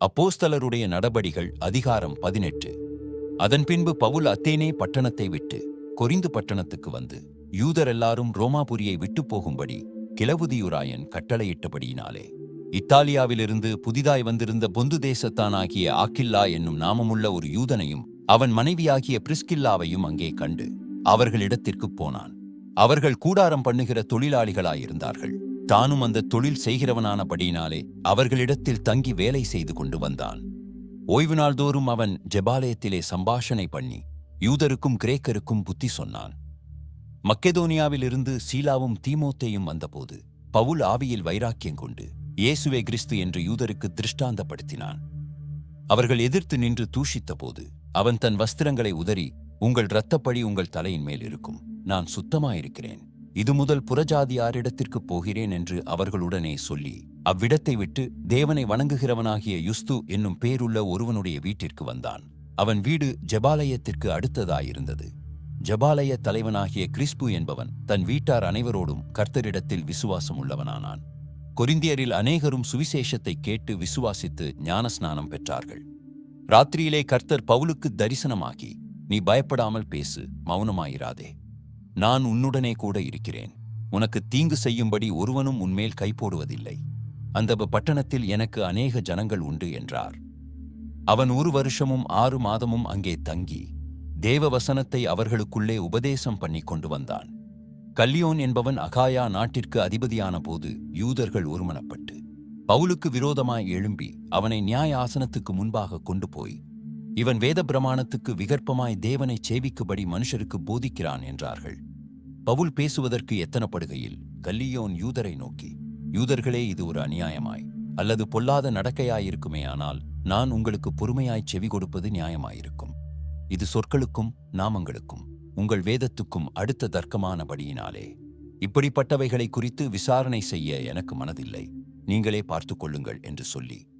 அப்போஸ்தலருடைய நடபடிகள் அதிகாரம் பதினெட்டு. அதன் பின்பு பவுல் அத்தேனே பட்டணத்தை விட்டு கொரிந்து பட்டணத்துக்கு வந்து யூதர் எல்லாரும் ரோமாபுரியை விட்டு போகும்படி கிளவுதியுராயன் கட்டளையிட்டபடியினாலே. இத்தாலியாவிலிருந்து புதிதாய் வந்திருந்த பொந்து தேசத்தானாகிய ஆக்கில்லா என்னும் நாமமுள்ள ஒரு யூதனையும் அவன் மனைவியாகிய பிரிஸ்கில்லாவையும் அங்கே கண்டு அவர்களிடத்திற்குப் போனான். அவர்கள் கூடாரம் பண்ணுகிற தொழிலாளிகளாயிருந்தார்கள். தானும் அந்த தொழில் செய்கிறவனானபடியினாலே அவர்களிடத்தில் தங்கி வேலை செய்து கொண்டு வந்தான். ஓய்வு நாள்தோறும் அவன் ஜெபாலயத்திலே சம்பாஷணை பண்ணி யூதருக்கும் கிரேக்கருக்கும் புத்தி சொன்னான். மக்கெதோனியாவிலிருந்து சீலாவும் தீமோத்தேயும் வந்தபோது பவுல் ஆவியில் வைராக்கியம் கொண்டு இயேசுவே கிறிஸ்து என்று யூதருக்கு திருஷ்டாந்தப்படுத்தினான். அவர்கள் எதிர்த்து நின்று தூஷித்தபோது அவன் தன் வஸ்திரங்களை உதறி உங்கள் இரத்தப்பழி உங்கள் தலையின் மேல் இருக்கும். நான் சுத்தமாயிருக்கிறேன். இது முதல் புறஜாதியாரிடத்திற்கு போகிறேன் என்று அவர்களுடனே சொல்லி அவ்விடத்தை விட்டு தேவனை வணங்குகிறவனாகிய யுஸ்து என்னும் பேருள்ள ஒருவனுடைய வீட்டிற்கு வந்தான். அவன் வீடு ஜெபாலயத்திற்கு அடுத்ததாயிருந்தது. ஜபாலய தலைவனாகிய கிறிஸ்பு என்பவன் தன் வீட்டார் அனைவரோடும் கர்த்தரிடத்தில் விசுவாசம் உள்ளவனானான். கொரிந்தியரில் அநேகரும் சுவிசேஷத்தை கேட்டு விசுவாசித்து ஞானஸ்நானம் பெற்றார்கள். ராத்திரியிலே கர்த்தர் பவுலுக்கு தரிசனமாகி நீ பயப்படாமல் பேசு மௌனமாயிராதே. நான் உன்னுடனே கூட இருக்கிறேன். உனக்கு தீங்கு செய்யும்படி ஒருவனும் உன்மேல் கை போடுவதில்லை. அந்த பட்டணத்தில் எனக்கு அநேக ஜனங்கள் உண்டு என்றார். அவன் ஒரு வருஷமும் ஆறு மாதமும் அங்கே தங்கி தேவ வசனத்தை அவர்களுக்குள்ளே உபதேசம் பண்ணி கொண்டு வந்தான். கல்லியோன் என்பவன் அகாயா நாட்டிற்கு அதிபதியான போது யூதர்கள் ஒருமனப்பட்டு பவுலுக்கு விரோதமாய் எழும்பி அவனை நியாய ஆசனத்துக்கு முன்பாக கொண்டு போய் இவன் வேத பிரமாணத்துக்கு விகற்பமாய் தேவனை சேவிக்கும்படி மனுஷருக்கு போதிக்கிறான் என்றார்கள். பவுல் பேசுவதற்கு எத்தனப்படுகையில் கல்லியோன் யூதரை நோக்கி யூதர்களே இது ஒரு அநியாயமாய் அல்லது பொல்லாத நடக்கையாயிருக்குமேயானால் நான் உங்களுக்கு பொறுமையாய் செவி கொடுப்பது நியாயமாயிருக்கும். இது சொற்களுக்கும் நாமங்களுக்கும் உங்கள் வேதத்துக்கும் அடுத்த தர்க்கமானபடியினாலே. இப்படிப்பட்டவைகளை குறித்து விசாரணை செய்ய எனக்கு மனதில்லை. நீங்களே பார்த்துக் கொள்ளுங்கள் என்று சொல்லி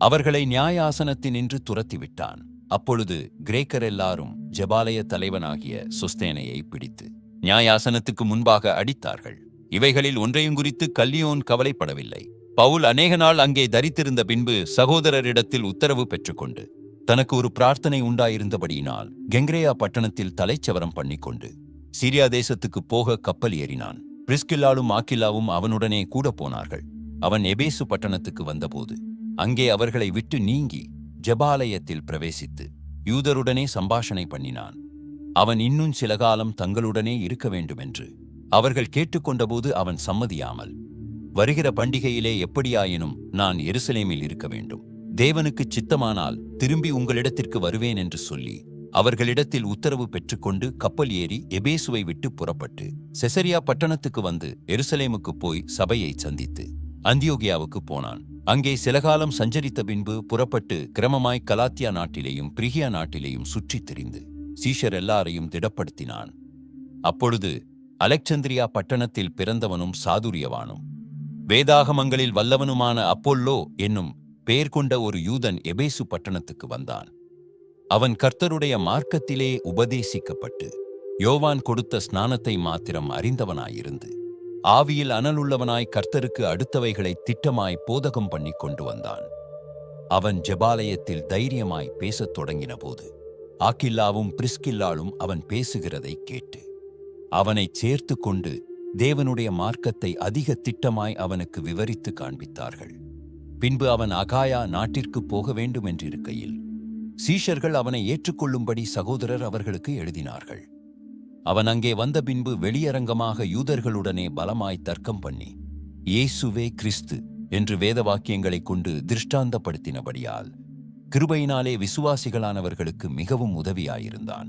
அவர்களை நியாயாசனத்தினின்று துரத்திவிட்டான். அப்பொழுது கிரேக்கர் எல்லாரும் ஜபாலய தலைவனாகிய சுஸ்தேனையை பிடித்து நியாயாசனத்துக்கு முன்பாக அடித்தார்கள். இவைகளில் ஒன்றையும் குறித்து கல்லியோன் கவலைப்படவில்லை. பவுல் அநேக நாள் அங்கே தரித்திருந்த பின்பு சகோதரரிடத்தில் உத்தரவு பெற்றுக்கொண்டு தனக்கு ஒரு பிரார்த்தனை உண்டாயிருந்தபடியினால் கெங்ரேயா பட்டணத்தில் தலைச்சவரம் பண்ணிக்கொண்டு சீரியா தேசத்துக்கு போக கப்பல் ஏறினான். பிரிஸ்கில்லாலும் ஆக்கில்லாவும் அவனுடனே கூட போனார்கள். அவன் எபேசு பட்டணத்துக்கு வந்தபோது அங்கே அவர்களை விட்டு நீங்கி ஜெபாலயத்தில் பிரவேசித்து யூதருடனே சம்பாஷணை பண்ணினான். அவன் இன்னும் சில காலம் தங்களுடனே இருக்க வேண்டுமென்று அவர்கள் கேட்டுக்கொண்டபோது அவன் சம்மதியாமல் வருகிற பண்டிகையிலே எப்படியாயினும் நான் எருசலேமில் இருக்க வேண்டும். தேவனுக்கு சித்தமானால் திரும்பி உங்களிடத்திற்கு வருவேன் என்று சொல்லி அவர்களிடத்தில் உத்தரவு பெற்றுக்கொண்டு கப்பல் ஏறி எபேசுவை விட்டு புறப்பட்டு செசரியா பட்டணத்துக்கு வந்து எருசலேமுக்கு போய் சபையை சந்தித்து அந்தியோகியாவுக்கு போனான். அங்கே சில காலம் சஞ்சரித்த பின்பு புறப்பட்டு கிரமமாய் கலாத்தியா நாட்டிலேயும் பிரிகியா நாட்டிலேயும் சுற்றித் திரிந்து சீஷர் எல்லாரையும் திடப்படுத்தினான். அப்பொழுது அலெக்சந்திரியா பட்டணத்தில் பிறந்தவனும் சாதுரியவானும். வேதாகமங்களில் வல்லவனுமான அப்பொல்லோ என்னும் பெயர் கொண்ட ஒரு யூதன் எபேசு பட்டணத்துக்கு வந்தான். அவன் கர்த்தருடைய மார்க்கத்திலே உபதேசிக்கப்பட்டு யோவான் கொடுத்த ஸ்நானத்தை மாத்திரம் அறிந்தவனாயிருந்து ஆவியில் அனலுள்ளவனாய் கர்த்தருக்கு அடுத்தவைகளை திட்டமாய் போதகம் பண்ணி கொண்டு வந்தான். அவன் ஜெபாலயத்தில் தைரியமாய் பேசத் தொடங்கினபோது ஆக்கில்லாவும் பிரிஸ்கில்லாலும் அவன் பேசுகிறதை கேட்டு அவனைச் சேர்த்து கொண்டு தேவனுடைய மார்க்கத்தை அதிக திட்டமாய் அவனுக்கு விவரித்து காண்பித்தார்கள். பின்பு அவன் அகாயா நாட்டிற்கு போக வேண்டும் என்றிருக்கையில் சீஷர்கள் அவனை ஏற்றுக்கொள்ளும்படி சகோதரர் அவர்களுக்கு எழுதினார்கள். அவன் அங்கே வந்த பின்பு வெளியரங்கமாக யூதர்களுடனே பலமாய் தர்க்கம் பண்ணி இயேசுவே கிறிஸ்து என்று வேத வாக்கியங்களைக் கொண்டு திருஷ்டாந்தப்படுத்தினபடியால் கிருபையினாலே விசுவாசிகளானவர்களுக்கு மிகவும் உதவியாயிருந்தான்.